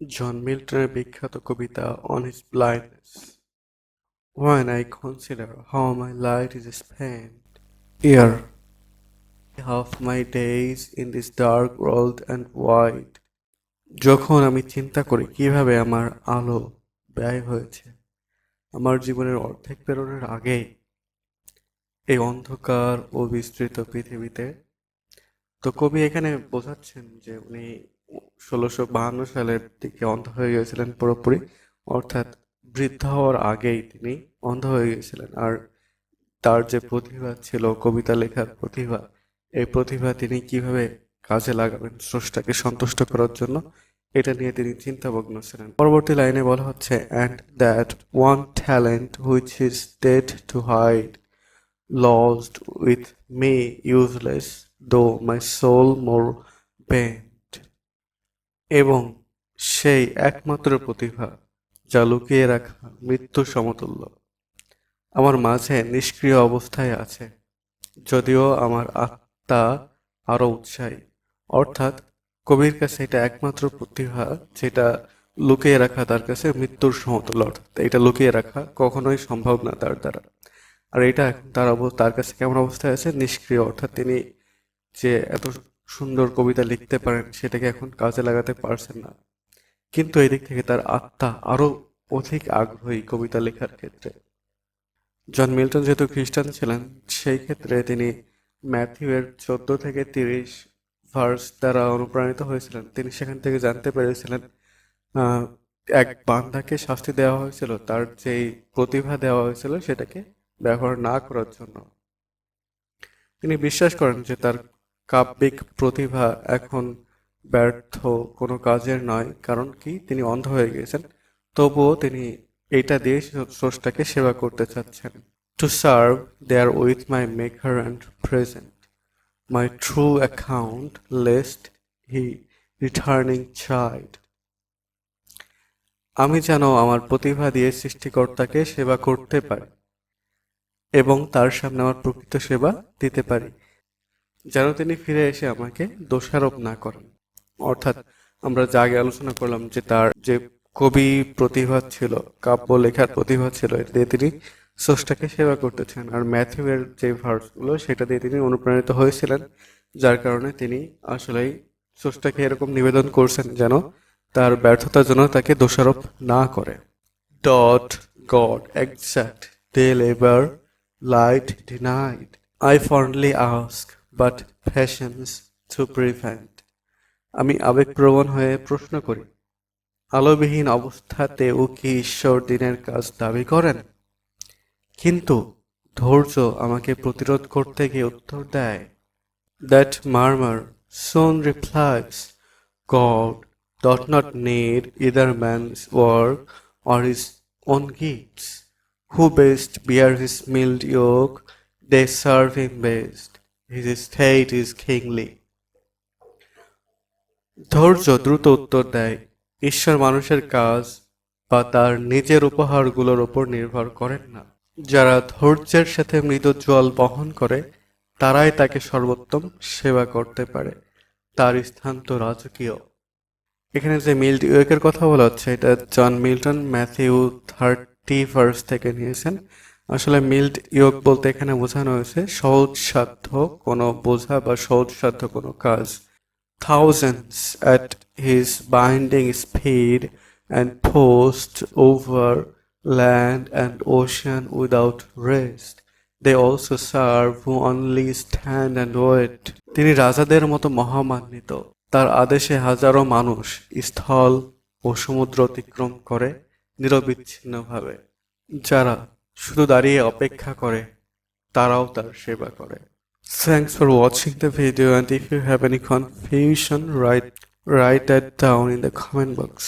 জন মিল্টনের বিখ্যাত কবিতা On His Blindness. When I consider how my light is spent here, half my days in this dark world and wide, যখন আমি চিন্তা করি কীভাবে আমার আলো ব্যয় হয়েছে আমার জীবনের অর্ধেক পেরোনোর আগেই এই অন্ধকার ও বিস্তৃত পৃথিবীতে তো কবি এখানে বোঝাচ্ছেন যে উনি ষোলোশো বাহান্ন সালের দিকে অন্ধ হয়ে গিয়েছিলেন পুরোপুরি। অর্থাৎ বৃদ্ধ হওয়ার আগেই তিনি অন্ধ হয়ে গিয়েছিলেন। আর তার যে প্রতিভা ছিল, কবিতা লেখার প্রতিভা, এই প্রতিভা তিনি কীভাবে কাজে লাগাবেন, স্রষ্টাকে সন্তুষ্ট করার জন্য, এটা নিয়ে তিনি চিন্তামগ্ন ছিলেন। পরবর্তী লাইনে বলা হচ্ছে and that one talent which is death to hide lodged with me useless though my soul more bent এবং সেই একমাত্র প্রতিভা যা লুকিয়ে রাখা মৃত্যু সমতুল্য। আমার মাঝে নিষ্ক্রিয় অবস্থায় আছে, যদিও আমার আত্মা আরও উৎসাহী। অর্থাৎ কবির কাছে এটা একমাত্র প্রতিভা যেটা লুকিয়ে রাখা তার কাছে মৃত্যুর সমতুল্য। অর্থাৎ এটা লুকিয়ে রাখা কখনোই সম্ভব না তার দ্বারা। আর এটা তার তার কাছে কেমন অবস্থায় আছে? নিষ্ক্রিয়। অর্থাৎ তিনি যে এত সুন্দর কবিতা লিখতে পারেন, সেটাকে এখন কাজে লাগাতে পারছেন না। কিন্তু এই দিক থেকে তার আত্মা আরও অধিক আগ্রহী কবিতা লেখার ক্ষেত্রে। জন মিল্টন যেহেতু খ্রিস্টান ছিলেন, সেই ক্ষেত্রে তিনি ম্যাথিউয়ের চোদ্দ থেকে তিরিশ ভার্স দ্বারা অনুপ্রাণিত হয়েছিলেন। তিনি সেখান থেকে জানতে পেরেছিলেন এক বান্ধাকে শাস্তি দেওয়া হয়েছিল, তার যেই প্রতিভা দেওয়া হয়েছিল সেটাকে ব্যবহার না করার জন্য। তিনি বিশ্বাস করেন যে তার কাব্যিক প্রতিভা এখন ব্যর্থ কোনো কাজের নয়, কারণ কি? তিনি অন্ধ হয়ে গিয়েছেন। তবুও তিনি এইটা দিয়ে স্রষ্টাকে সেবা করতে চাচ্ছেন। To serve there with my maker and present my true account lest he returning child আমি যেন আমার প্রতিভা দিয়ে সৃষ্টিকর্তাকে সেবা করতে পারি এবং তার সামনে আমার প্রকৃত সেবা দিতে পারি। যেন তিনি ফিরে এসে আমাকে দোষারোপ না করেন। অর্থাৎ আমরা যা আগে আলোচনা করলাম যে তার যে কবি প্রতিভা ছিল কাব্য লেখার প্রতিভা ছিল, এটা দিয়ে তিনি স্রষ্টাকে সেবা করতেছেন। আর ম্যাথিউয়ের যে ভার্সগুলো, সেটা দিয়ে তিনি অনুপ্রাণিত হয়েছিলেন, যার কারণে তিনি আসলেই স্রষ্টাকে এরকম নিবেদন করছেন যেন তার ব্যর্থতার জন্য তাকে দোষারোপ না করে। Doth God exact they labour light denied I fondly ask but patience to prevent আমি আবেগপ্রবণ হয়ে প্রশ্ন করি আলোবিহীন অবস্থাতেও কি ঈশ্বর দিনের কাজ দাবি করেন কিন্তু ধৈর্য আমাকে প্রতিরোধ করতে গিয়ে উত্তর দেয় That murmur soon replies, God doth not need either man's work or his own gifts. Who best bear his mild yoke, they serve him best. His state is kingly. ধৈর্য দ্রুত উত্তর দেয়। ঈশ্বর মানুষের কাজ বা তার নিজের উপহারগুলোর উপর নির্ভর করেন না। যারা ধৈর্যের সাথে মৃদু জল বহন করে, তারাই তাকে সর্বোত্তম সেবা করতে পারে। তার স্থান তো রাজকীয়। এখানে যে মিল্ট ইউকের কথা বলা হচ্ছে, এটা John Milton Matthew thirty verse থেকে নিয়েছেন। আসলে মিল্ট ইয়োগ বলতে এখানে বোঝানো হয়েছে সহজ সাধ্য কোনো বোঝা বা সহজ সাধ্য কোনো কাজ thousands at his bidding speed and post over land and ocean without rest. They also serve who only stand and wait. তিনি রাজাদের মতো মহামান্বিত তার আদেশে হাজারো মানুষ স্থল ও সমুদ্র অতিক্রম করে নিরবিচ্ছিন্নভাবে যারা শুধু দাঁড়িয়ে অপেক্ষা করে, তারাও তার সেবা করে। Thanks for watching the video and if you have any confusion right right at down in the comment box